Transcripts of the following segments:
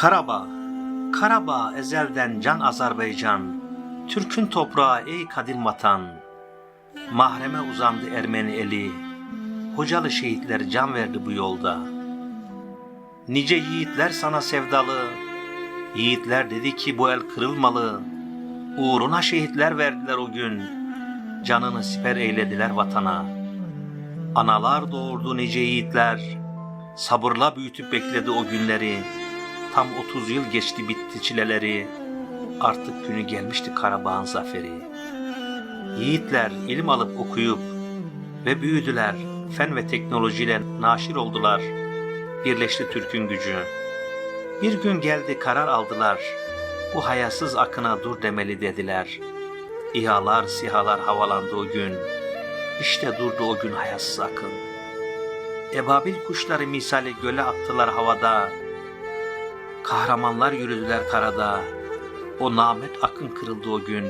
Karabağ, Karabağ ezelden can Azerbaycan, Türk'ün toprağı ey kadim vatan. Mahreme uzandı Ermeni eli, Hocalı şehitler can verdi bu yolda. Nice yiğitler sana sevdalı, Yiğitler dedi ki bu el kırılmalı, Uğruna şehitler verdiler o gün, Canını siper eylediler vatana. Analar doğurdu nice yiğitler, Sabırla büyütüp bekledi o günleri, Tam 30 yıl geçti bitti çileleri, Artık günü gelmişti Karabağ'ın zaferi. Yiğitler ilim alıp okuyup ve büyüdüler, fen ve teknolojiyle naşir oldular. Birleşti Türk'ün gücü. Bir gün geldi karar aldılar. Bu hayasız akına dur demeli dediler. İHA'lar, SİHA'lar havalandı o gün. İşte durdu o gün hayasız akın. Ebabil kuşları misali göle attılar havada. Kahramanlar yürüdüler karada. O namet akın kırıldı o gün.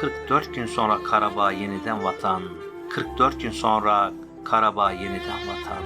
44 gün sonra Karabağ yeniden vatan. 44 gün sonra Karabağ yeniden vatan.